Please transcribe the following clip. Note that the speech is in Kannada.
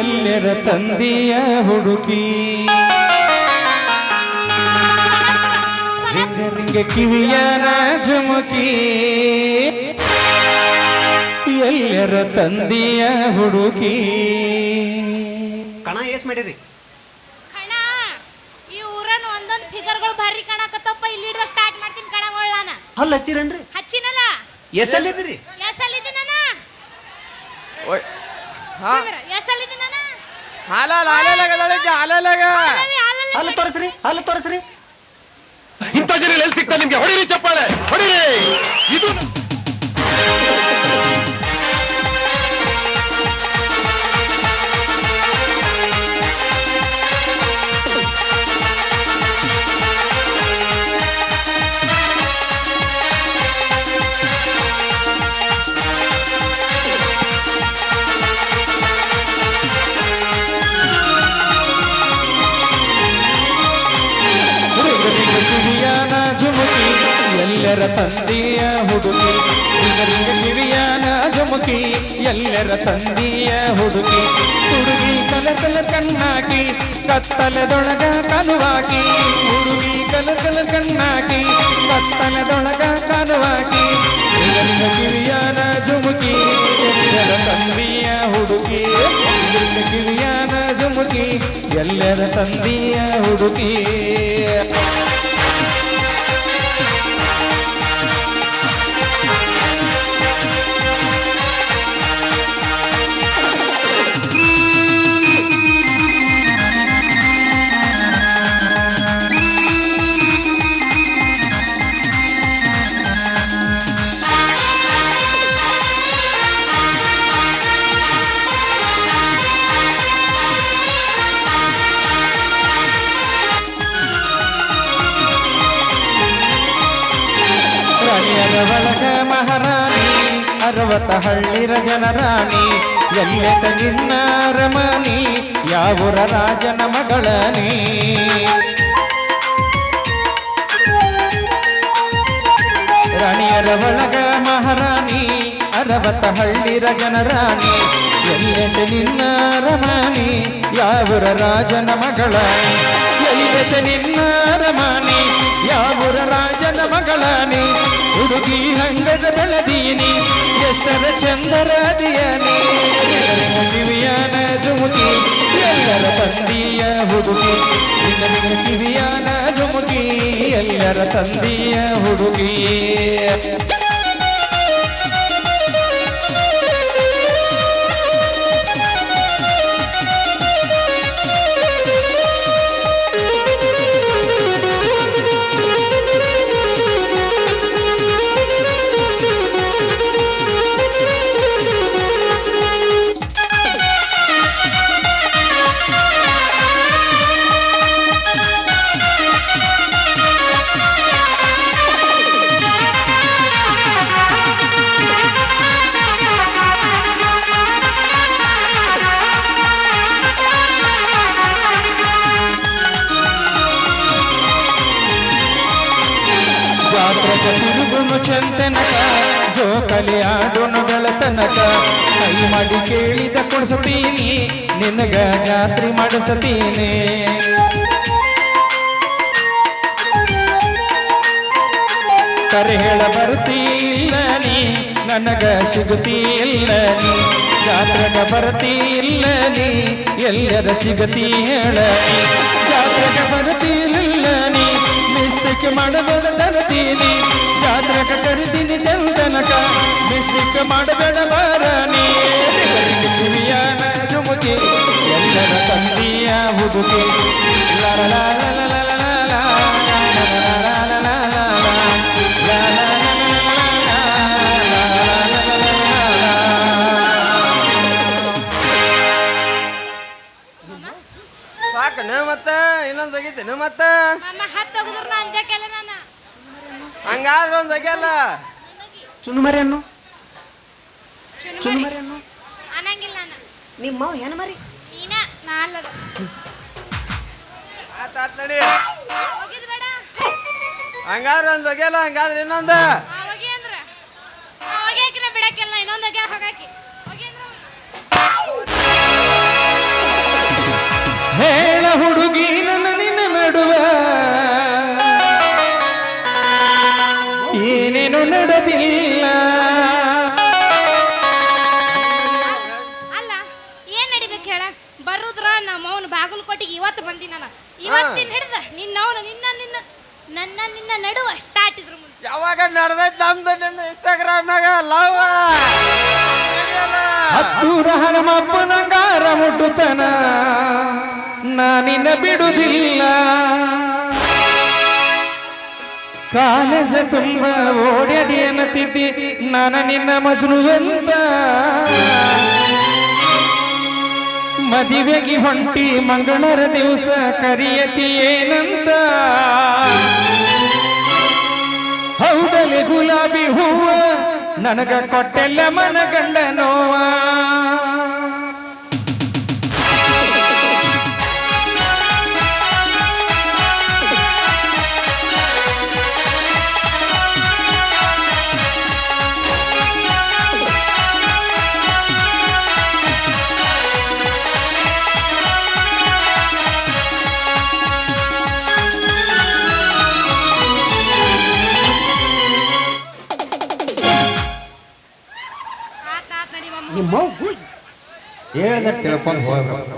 ಎಲ್ಲರ ಚಂದಿಯ ಹುಡುಕಿ. ರಿಂಗ ರಿಂಗ ಕಿವಿಯನ ಜುಮುಕಿ ಎಲ್ಲರ ತಂದಿಯ ಹುಡುಕಿ. ಕಣ ಎಸ್ ಮಾಡಿರಿ. ಕಣ ಈ ಊರನ್ ಒಂದೊಂದ್ ಫಿಗರ್ಗಳು ಭಾರಿ ಕಾಣಕತ್ತಪ್ಪ ಇಲ್ಲಿ ಸ್ಟಾರ್ಟ್ ಮಾಡ್ತೀನಿ ಕಣ ನಾನು ಹಲ್ ಹಚ್ಚಿರನ್ರಿ? ಹಚ್ಚಿನಲ್ಲ. ಎಸ್ ಎಸಲ್ಲಿದ್ದೀನಿ ನಾನು ಹಾ ಎಸಲ್ಲಿದ್ದೀನಿ ನಾನು ಹಾಲಲ್ಲ ಹಾಲಲಾಗದಳಿದ್ದೆ ಹಾಲಲಾಗ ಅಲ್ಲಿ, ಅಲ್ಲಿ. ಹಲ್ಲು ತೋರಿಸ್ರಿ ಹಾಲು ತೋರಿಸ್ರಿ. ಇಂಥ ಜನ ಎಲ್ಲಿ ಸಿಗ್ತಾ ನಿಮ್ಗೆ? ಹೊಡಿರಿ ಚಪ್ಪಾಳೆ ಹೊಡಿರಿ. ಇದು ಎಲ್ಲರ ತಂದಿಯ ಹುಡುಗಿ ಹುಡುಗಿ ಕಲಕಲ ಕಣ್ಣಾಕಿ, ಕತ್ತಲದೊಳಗ ಕನುವಾಕಿ ಹುಡುಗಿ ಕಲಕಲ ಕಣ್ಣಾಕಿ, ಕತ್ತಲದೊಳಗ ರಿಂಗ ಕಿವಿಯನ ಜುಮುಕಿ ಎಲ್ಲರ ತಂದೆಯ ಹುಡುಗಿ ಕಿವಿಯನ ಜುಮುಕಿ ಎಲ್ಲರ ತಂದಿಯ ಹುಡುಗಿ ಒಳಗ ಮಹಾರಾಣಿ ಅರವತ್ತ ಹಳ್ಳಿರ ಜನರಾಣಿ ಎಲ್ಲೆತ ನಿನ್ನ ರಮಣಿ ಯಾವೂರ ರಾಜನ ಮಗಳನಿ ರಾಣಿಯರ ಒಳಗ ಮಹಾರಾಣಿ ಅರವತ್ತ ಹಳ್ಳಿರ ಜನರಾಣಿ ಎಲ್ಲೆತ ನಿನ್ನ ರಮಣಿ ಯಾವೂರ ರಾಜನ ಮಗಳನಿ ಎಲ್ಲೆತ ನಿನ್ನ ರಮಣಿ ಯಾವೂರ ರಾಜನ ಮಗಳನಿ? ಹುಡುಗಿ ಹಂಗದ ಬೆಳದೀನಿ ಎಷ್ಟರ ಚಂದರ ದಿಯನಿ ಕಿವಿಯಾನ ಜುಮುಕಿ ಎಲ್ಲರ ತಂದಿಯ ಹುಡುಗಿ ಕಿವಿಯಾನ ಜುಮುಕಿ ಎಲ್ಲರ ತಂದಿಯ ಹುಡುಗಿ ಜೋಕಲಿ ಆಡೋನು ತನಕ ಕೈ ಮಾಡಿ ಕೇಳಿದ ಕೊಡಿಸ್ತೀನಿ ನಿನಗ ಜಾತ್ರೆ ಮಾಡಿಸುತ್ತೀನಿ ಕರೆ ಹೇಳ ಬರ್ತಿಲ್ಲ ನೀ ನನಗ ಸಿಗುತ್ತಿಲ್ಲ ನೀ ಜಾತ್ರೆಗ ಬರ್ತಿಲ್ಲ ನೀ ಎಲ್ಲರ ಸಿಗತಿ ಹೇಳ ಜಾತ್ರೆಗ ಬರ್ತಿಲ್ಲ ನೀ ಮೆಟ್ರಿಕ್ ಮಾಡಬೇಡ ತರ್ತೀನಿ ಜಾತ್ರಕ ಕರೆದೀನಿ ಚಂದನಕ ಮೆಟ್ರಿಕ್ ಮಾಡಬೇಡ ಬಾರಾನಿ ಕಿವಿಯಾನ ಜುಮುಕಿ ಎಲ್ಲರ ತಂದಿಯ ಹುಡುಗಿ ಲಾಲಾ ಮತ್ತ ಇನ್ನೊಂದು ಹೋಗಿದ್ದೇನೆ ಮತ್ತ ಹೋಗಿದ್ರು ಅಂಜಕ್ಕೆಲ್ಲ ನಾನು? ಹಂಗಾದ್ರೆ ಒಂದ್ ಅನ್ನು ಚುನ್ನು ಚುನುಮರಿ. ಮರಿ ಅನ್ನು ಅನ್ನಂಗಿಲ್ಲ ನಾನು. ನಿಮ್ಮ ಏನ ಮರಿ? ನೀನ? ನಾಲ್ಲದ ಆತ ಆತ ನಡಿ. ಹೋಗಿದ್ ಬೇಡ. ಹಂಗಾದ್ರ ಒಂದ್ ಒಗ್ಯಲ್ಲ ಹಂಗಾದ್ರೆ ಇನ್ನೊಂದು. ಆ ಹೋಗಿ ಅಂದ್ರ? ಆ ಹೋಗಿ ಹಾಕಿನ ಬಿಡಕ್ಕೆಲ್ಲ ಇನ್ನೊಂದ್ ಬರುದ್ರ ನಮ್ಮ ಅವನ ಕೊಟ್ಟಿಗೆ ಇವತ್ತು ಬಂದಿನಲ್ಲ ನಾನು. ಇವತ್ತಿನ ಹಿಡ್ದ ನಿನ್ನ ಅವನು ನಿನ್ನ ನಿನ್ನ ನನ್ನ ನಿನ್ನ ನಡುವ ಸ್ಟಾರ್ಟ್ ಇದ್ರು ಮುಂದೆ. ಯಾವಾಗ ನಡೆದೈತ್ ನಮ್ದು ನಿನ್ನ ಇನ್ಸ್ಟಾಗ್ರಾಮ್ನಾಗ? ಲವ್! ಹತ್ತೂರ ಹನುಮಪ್ಪನಂಗಾರ ಮುಟ್ಟುತನ ನಾನಿನ್ನ ಬಿಡುದಿಲ್ಲ. ಕಾಲೇಜ ತುಂಬ ಓಡಾಡಿ ಅನ್ನತಿದ್ದಿ ನಾನು ನಿನ್ನ ಮಜನು ಅಂತ ಮದುವೆಗೆ ಹೊಂಟಿ ಮಂಗಳರ ದಿವಸ ಕರಿಯತಿ ಏನಂತ? ಹೌದಲೆ ಗುಲಾಬಿ ಹೂವ ನನಗ ಕೊಟ್ಟೆಲ್ಲ ಮನ ಗಂಡ ನೋವ. ಹೇಳ್ದ ತಿಳ್ಕೊಂಡು ಹೋಗ್ರು